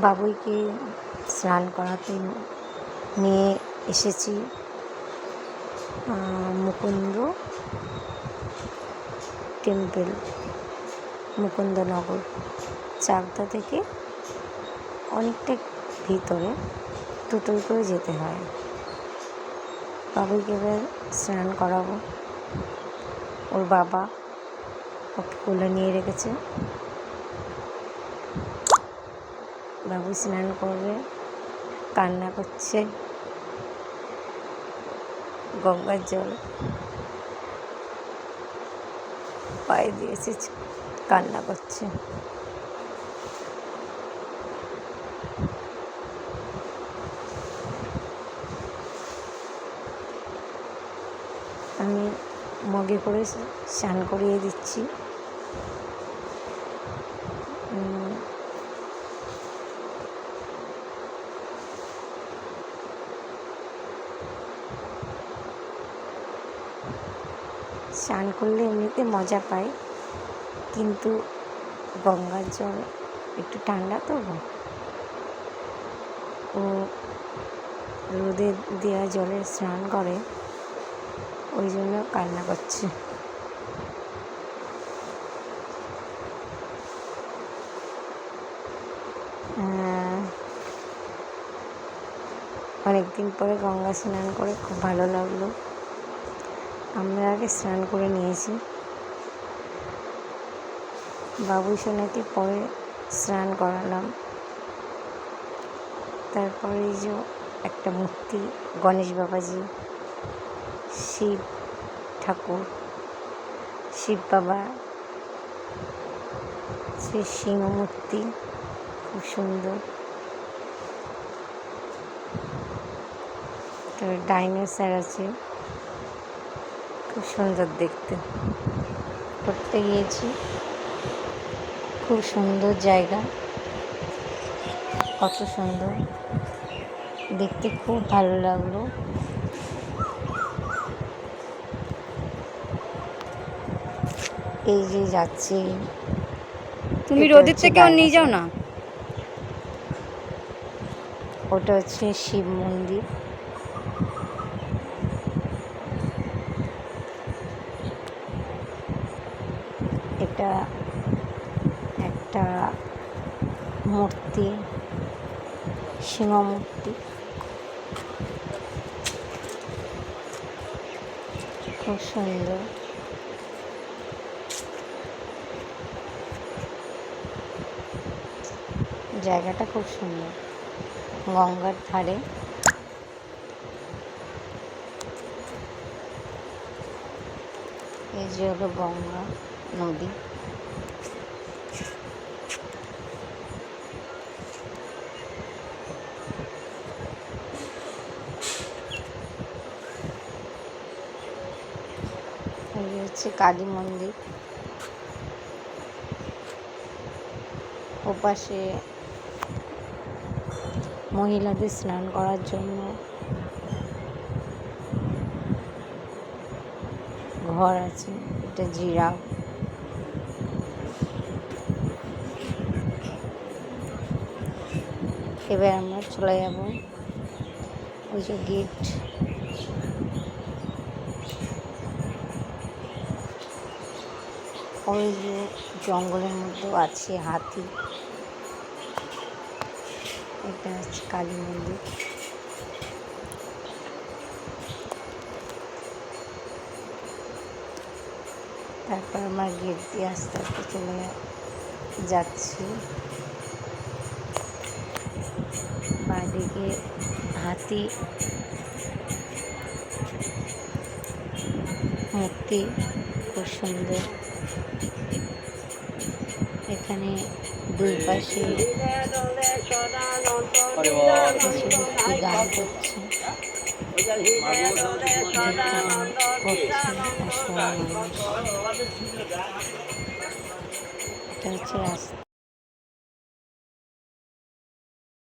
বাবুইকে স্নান করাতে নিয়ে এসেছি। মুকুন্দ টেম্পল, মুকুন্দনগর, চাকদা থেকে অনেকটা ভিতরে টোটোয় করে যেতে হয়। বাবুইকে এবার স্নান করাবো। ওর বাবা ওকে কোলে নিয়ে রেখেছে। বাবু স্নান করবে কান্না করছে, গঙ্গার জল পায়ে দিয়েছে কান্না করছে। আমি মগে করে স্নান করিয়ে দিচ্ছি। স্নান করলে এমনিতে মজা পাই, কিন্তু গঙ্গার জল একটু ঠান্ডা তো। ও রোদে দেওয়া জলে স্নান করে, ওই জন্য কান্না করছে। অনেকদিন পরে গঙ্গা স্নান করে খুব ভালো লাগল। আমরা আগে স্নান করে নিয়েছি। বাবু সোনাকে পরে স্নান করালাম। তারপরে যে একটা মূর্তি, গণেশ বাবাজি, শিব ঠাকুর, শিব বাবা, সে সিংহ মূর্তি, খুব সুন্দর। তারপরে ডাইনোসর আছে। খুব সুন্দর দেখতে। করতে গিয়েছি। খুব সুন্দর জায়গা। কত সুন্দর। দেখতে খুব ভালো লাগল। এই যে যাচ্ছি। তুমি রোদের থেকে থেকেও নিয়ে যাও না? ওটা হচ্ছে শিব মন্দির। এটা একটা মূর্তি সিংহ মূর্তি খুব সুন্দর। জায়গাটা খুব সুন্দর। গঙ্গার ধারে। এই যে হলো গঙ্গা। নদী হচ্ছে কালী মন্দির। ওপাশে মহিলাদের স্নান করার জন্য ঘর আছে এটা জিরাফ। এবার আমরা চলে যাব ওই যে গেট ওই যে জঙ্গলের মধ্যেও আছে হাতি। এটা হচ্ছে কালী মন্দির। তারপর আমার গেট দিয়ে আস্তে আস্তে চলে যাচ্ছি। বাঁদিকে হাতি মূর্তি খুব সুন্দর। এখানে দুই পাশে গান করছে। এটা হচ্ছে রাস্তা।